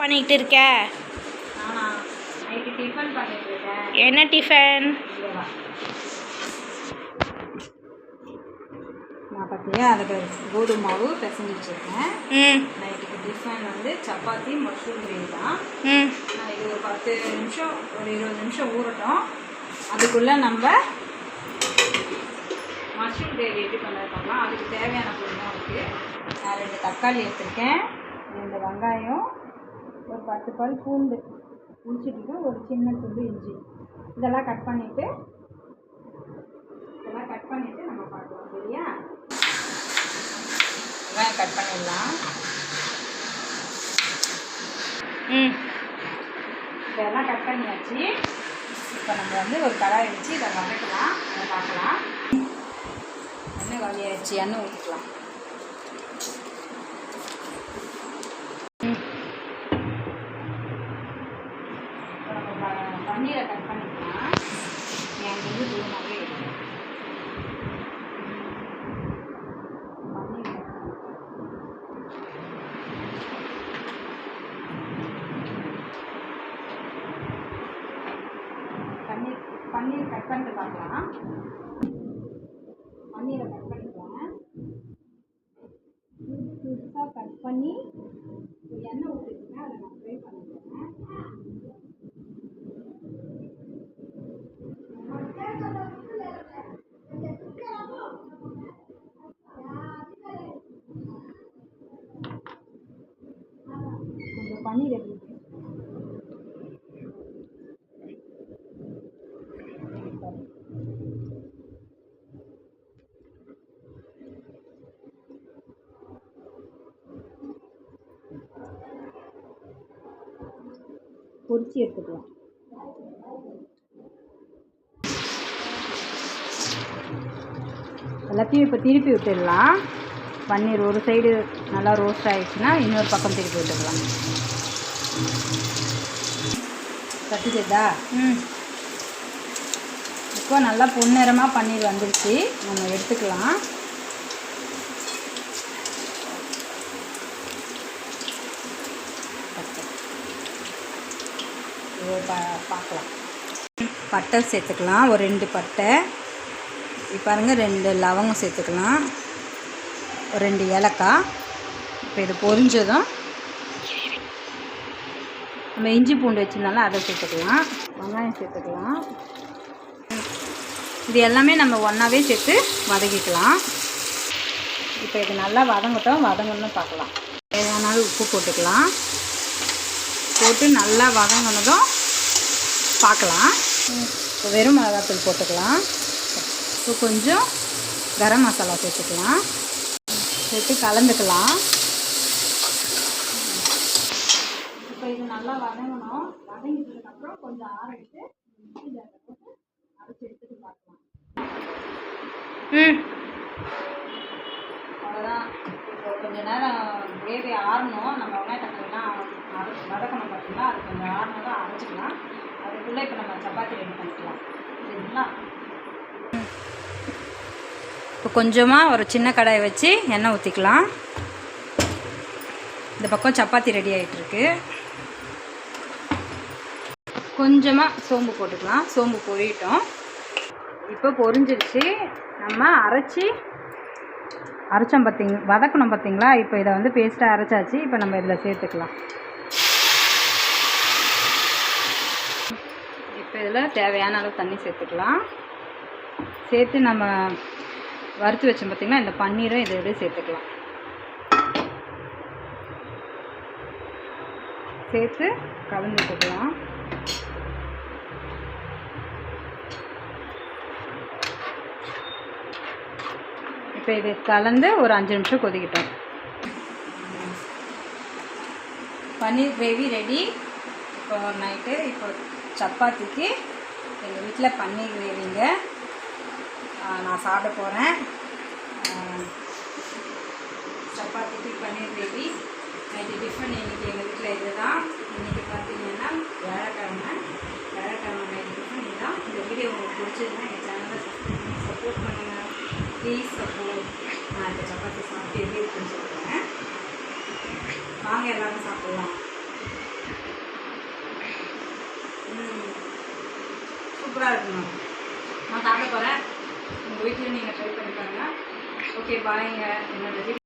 பண்ணிக்கிட்டு இருக்க என்ன டிஃபன். நான் பார்த்தியா அதுக்கு கோதுமை மாவு பிசைஞ்சு வச்சுருக்கேன். நைட்டுக்கு டிஃபன் வந்து சப்பாத்தி மஷ்ரூம் கிரேவி தான். ம். நான் இது ஒரு பத்து நிமிஷம் ஒரு இருபது நிமிஷம் ஊறட்டும். அதுக்குள்ளே நம்ம மஷ்ரூம் கிரேவி எப்படி பண்ணுறது அதுக்கு தேவையான பொருள்லாம் இருக்குது நான் ரெண்டு தக்காளி எடுத்திருக்கேன். ரெண்டு வெங்காயம் ஒரு பத்து பல் பூண்டு முடிச்சுட்டு ஒரு சின்ன துண்டு இஞ்சி. இதெல்லாம் கட் பண்ணிவிட்டு இதெல்லாம் கட் பண்ணிவிட்டு நம்ம பார்க்கலாம். சரியா? வெங்காயம் கட் பண்ணிடலாம். ம். இதெல்லாம் கட் பண்ணியாச்சு. இப்போ நம்ம வந்து ஒரு கடாய் வச்சு இதை வதக்கலாம். அதை பார்க்கலாம். எண்ணெய் காலியாகிடுச்சு எண்ணெய் ஊற்றிக்கலாம் இப்போ நம்ம ப- பன்னீரை கட் பண்ணிக்கலாம் எனக்கு வந்து தூரமாகவே இருக்கு பன்னீர் cut பண்ணிக்கலாம். பன்னீர் கட் பண்ணிட்டு பார்க்கலாம் பன்னீரை கட் பண்ணிக்கலாம் புதுசாக கட் பண்ணி எண்ணெய் ஊற்றிருக்கேன் அதை நான் ஃப்ரை பண்ணிக்கிறேன். கொஞ்சம் பன்னீர் பொரிச்சு எடுத்துக்கலாம். எல்லாத்தையும் இப்போ திருப்பி விட்டுடலாம். பன்னீர் ஒரு சைடு நல்லா ரோஸ்ட் ஆயிடுச்சுன்னா இன்னொரு பக்கம் திருப்பி விட்டுக்கலாம் கட்டுச்சதா ம். இப்போ நல்லா பொன்னிறமாக பன்னீர் வந்துருச்சு. நம்ம எடுத்துக்கலாம். பா பார்க்கலாம். பட்டை சேர்த்துக்கலாம். ஒரு ரெண்டு பட்டை. பாருங்கள் பாருங்க ரெண்டு லவங்கம் சேர்த்துக்கலாம். ஒரு ரெண்டு ஏலக்காய். இப்போ இது பொரிஞ்சதும் நம்ம இஞ்சி பூண்டு வச்சுருந்தாலும் அதை சேர்த்துக்கலாம். வெங்காயம் சேர்த்துக்கலாம். இது எல்லாமே நம்ம ஒன்றாவே சேர்த்து வதக்கிக்கலாம். இப்போ இது நல்லா வதங்கட்டும். வதங்கணும்னு பார்க்கலாம். தேவையான உப்பு போட்டுக்கலாம். போட்டு நல்லா வதங்கினதும் பார்க்கலாம். இப்போ வெறும் மிளகாத்தூள் போட்டுக்கலாம். இப்போ கொஞ்சம் கரம் மசாலா சேர்த்துக்கலாம். சேர்த்து கலந்துக்கலாம். இப்போ இது நல்லா வதங்கணும். வதங்கிட்டதுக்கப்புறம் கொஞ்சம் ஆற அரைச்சி எடுத்துட்டு பார்க்கலாம். அவ்வளோதான். இப்போ கொஞ்ச நேரம் கிரேவி ஆறணும். நம்ம வெங்காய தக்காளிலாம் வதக்கணும் பார்த்தீங்களா? அது கொஞ்சம் ஆறினதும் அரைச்சிக்கலாம். அதுக்குள்ளே இப்போ நம்ம சப்பாத்தி ரெடி பண்ணிக்கலாம். சரிங்களா? இப்போ கொஞ்சமாக ஒரு சின்ன கடாயை வச்சு எண்ணெய் ஊற்றிக்கலாம். இந்த பக்கம் சப்பாத்தி ரெடி ஆகிட்டுருக்கு கொஞ்சமாக சோம்பு போட்டுக்கலாம். சோம்பு பொரியட்டும். இப்போ பொரிஞ்சிருச்சு. நம்ம அரைச்சி அரைச்சோம் பார்த்திங் வதக்கணும் பார்த்திங்களா? இப்போ இதை வந்து பேஸ்ட்டாக அரைச்சாச்சு. இப்போ நம்ம இதில் சேர்த்துக்கலாம். இப்போ இதில் தேவையான அளவு தண்ணி சேர்த்துக்கலாம். சேர்த்து நம்ம வறுத்து வச்சோம் பார்த்தீங்கன்னா இந்த பன்னீரும் இதை இதோட சேர்த்துக்கலாம். சேர்த்து கலந்து போட்டுக்கலாம் இப்போ இது கலந்து ஒரு அஞ்சு நிமிஷம் கொதிக்கிட்டோம். Paneer gravy ready. இப்போ நைட்டு இப்போ சப்பாத்திக்கு எங்கள் வீட்டில் பன்னீர் கிரேவிங்க. நான் சாப்பிட போகிறேன் சப்பாத்திக்கு பன்னீர் கிரேவி. நைட்டு டிஃபன் இன்றைக்கி எங்கள் வீட்டில் இது தான் இன்றைக்கி பார்த்தீங்கன்னா வியாழக்கிழமை வியாழக்கிழமை நைட்டு டிஃபன் இதுதான். இந்த வீடியோ உங்களுக்கு பிடிச்சதுன்னா என் சேனலை சப்போர்ட் பண்ணுங்கள் ப்ளீஸ் சப்போர்ட் நான் இப்போ சப்பாத்தி சாப்பிட்டு எப்படி இருக்குன்னு சொல்கிறேன் வாங்க எல்லாரும் சாப்பிட்லாம். சூப்பராக இருக்குங்க நான் சாப்பிட போகிறேன் உங்கள் வீட்டில் நீங்கள் ட்ரை பண்ணி பாருங்கள் ஓகே பாய்ங்க என்னோட